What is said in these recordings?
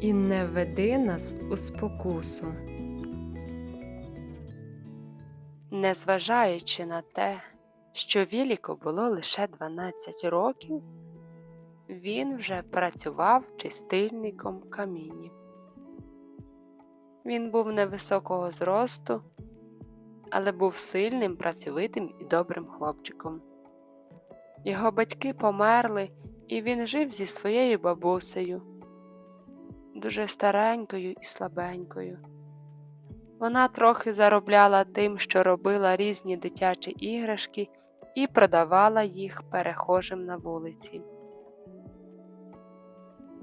і не веди нас у спокусу. Незважаючи на те, що Віліку було лише 12 років, він вже працював чистильником камінів. Він був невисокого зросту, але був сильним, працьовитим і добрим хлопчиком. Його батьки померли, і він жив зі своєю бабусею, дуже старенькою і слабенькою. Вона трохи заробляла тим, що робила різні дитячі іграшки і продавала їх перехожим на вулиці.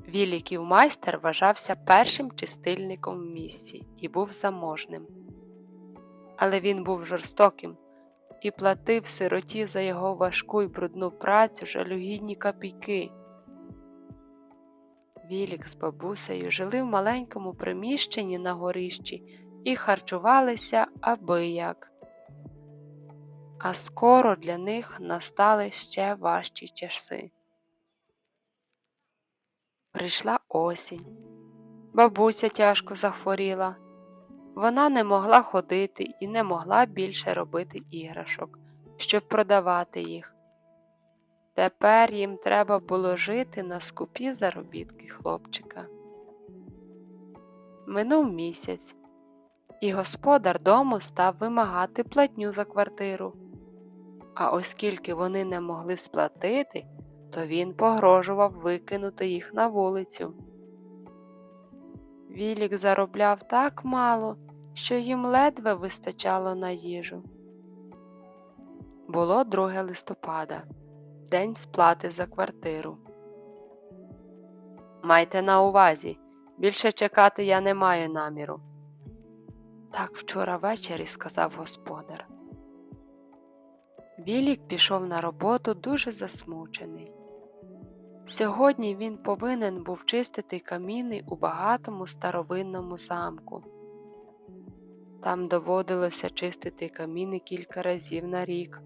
Віліків майстер вважався першим чистильником в місті і був заможним. Але він був жорстоким і платив сироті за його важку й брудну працю жалюгідні копійки. Вілік з бабусею жили в маленькому приміщенні на горищі і харчувалися аби як. А скоро для них настали ще важчі часи. Прийшла осінь. Бабуся тяжко захворіла. Вона не могла ходити і не могла більше робити іграшок, щоб продавати їх. Тепер їм треба було жити на скупі заробітки хлопчика. Минув місяць, і господар дому став вимагати платню за квартиру. А оскільки вони не могли сплатити, то він погрожував викинути їх на вулицю. Вілік заробляв так мало, що їм ледве вистачало на їжу. Було 2 листопада, день сплати за квартиру. Майте на увазі, більше чекати я не маю наміру. Так вчора ввечері сказав господар. Вілік пішов на роботу дуже засмучений. Сьогодні він повинен був чистити каміни у багатому старовинному замку. Там доводилося чистити каміни кілька разів на рік.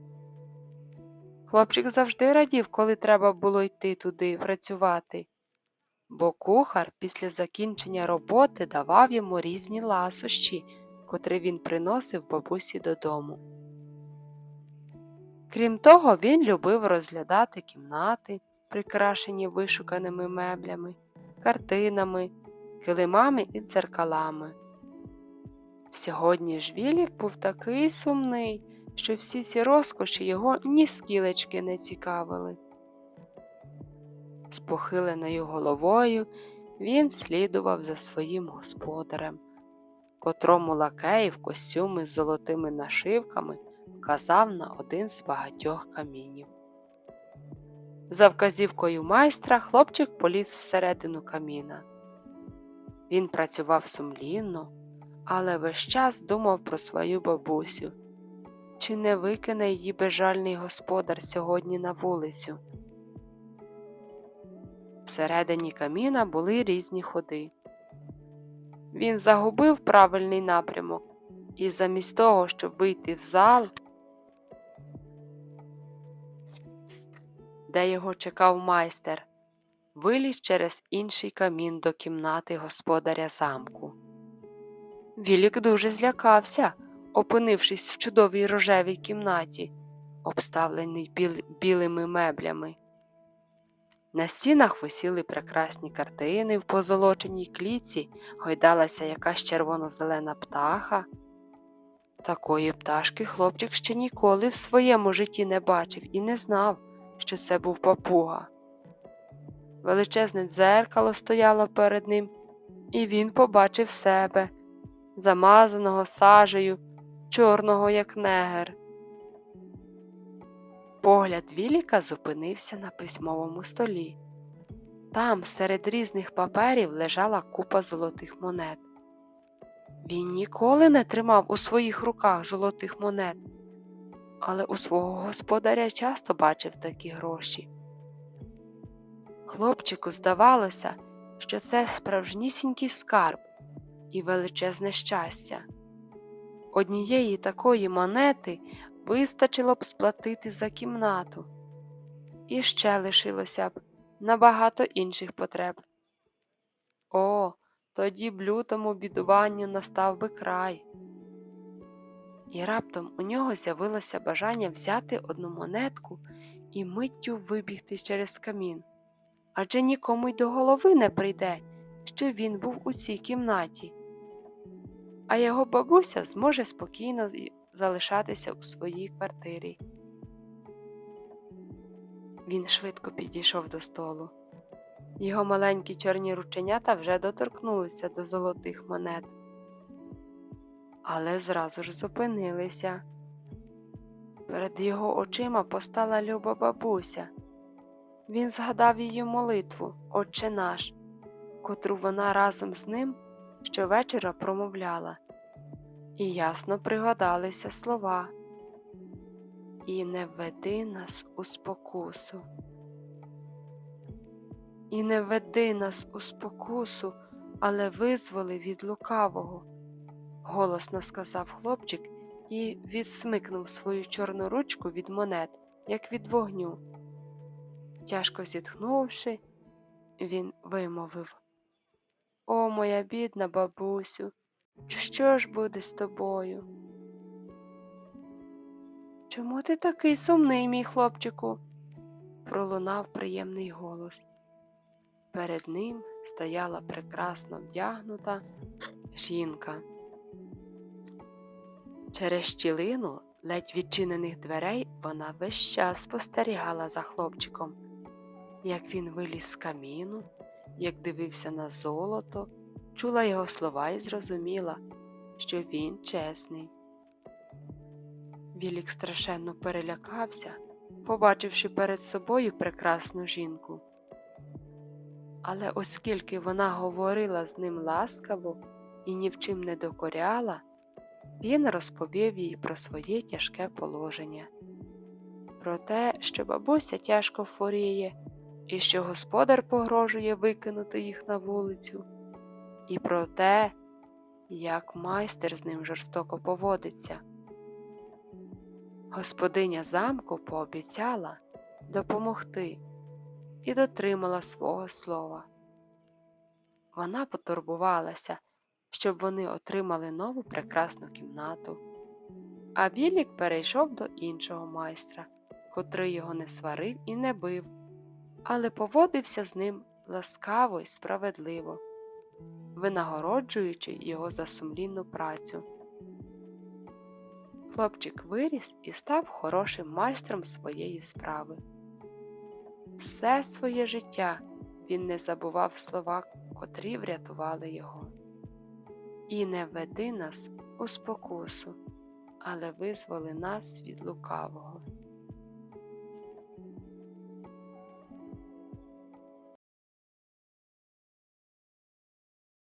Хлопчик завжди радів, коли треба було йти туди працювати, бо кухар після закінчення роботи давав йому різні ласощі, котрі він приносив бабусі додому. Крім того, він любив розглядати кімнати, прикрашені вишуканими меблями, картинами, килимами і дзеркалами. Сьогодні ж Вілік був такий сумний, що всі ці розкоші його ні скілечки не цікавили. З похиленою головою він слідував за своїм господарем, котрому лакей в костюми з золотими нашивками вказав на один з багатьох камінів. За вказівкою майстра хлопчик поліз всередину каміна. Він працював сумлінно, але весь час думав про свою бабусю. Чи не викине її безжальний господар сьогодні на вулицю? Всередині каміна були різні ходи. Він загубив правильний напрямок і замість того, щоб вийти в зал, де його чекав майстер, виліз через інший камін до кімнати господаря замку. Вілік дуже злякався, опинившись в чудовій рожевій кімнаті, обставленій біл... білими меблями. На стінах висіли прекрасні картини в позолоченій клітці, гойдалася якась червоно-зелена птаха. Такої пташки хлопчик ще ніколи в своєму житті не бачив і не знав, що це був папуга. Величезне дзеркало стояло перед ним, і він побачив себе, замазаного сажею, чорного, як негер. Погляд Віліка зупинився на письмовому столі. Там, серед різних паперів, лежала купа золотих монет. Він ніколи не тримав у своїх руках золотих монет, але у свого господаря часто бачив такі гроші. Хлопчику здавалося, що це справжнісінький скарб і величезне щастя. Однієї такої монети вистачило б сплатити за кімнату, і ще лишилося б на багато інших потреб. О, тоді б лютому бідуванню настав би край. І раптом у нього з'явилося бажання взяти одну монетку і миттю вибігти через камін. Адже нікому й до голови не прийде, що він був у цій кімнаті, а його бабуся зможе спокійно залишатися у своїй квартирі. Він швидко підійшов до столу. Його маленькі чорні рученята вже доторкнулися до золотих монет, але зразу ж зупинилися. Перед його очима постала люба бабуся. Він згадав її молитву, Отче наш, котру вона разом з ним щовечора промовляла, і ясно пригадалися слова. І не введи нас у спокусу. І не веди нас у спокусу, але визволи від лукавого, голосно сказав хлопчик і відсмикнув свою чорну ручку від монет, як від вогню. Тяжко зітхнувши, він вимовив О, моя бідна бабусю, що ж буде з тобою? Чому ти такий сумний, мій хлопчику? пролунав приємний голос. Перед ним стояла прекрасно вдягнута жінка. Через щілину ледь відчинених дверей вона весь час спостерігала за хлопчиком, як він виліз з каміну, як дивився на золото, чула його слова і зрозуміла, що він чесний. Вілік страшенно перелякався, побачивши перед собою прекрасну жінку. Але оскільки вона говорила з ним ласкаво і ні в чим не докоряла, він розповів їй про своє тяжке положення, про те, що бабуся тяжко хворіє, і що господар погрожує викинути їх на вулицю, і про те, як майстер з ним жорстоко поводиться. Господиня замку пообіцяла допомогти і дотримала свого слова. Вона потурбувалася, щоб вони отримали нову прекрасну кімнату. А Вілік перейшов до іншого майстра, котрий його не сварив і не бив, але поводився з ним ласкаво й справедливо, винагороджуючи його за сумлінну працю. Хлопчик виріс і став хорошим майстром своєї справи. Все своє життя він не забував слова, котрі врятували його. І не веди нас у спокусу, але визволи нас від лукавого.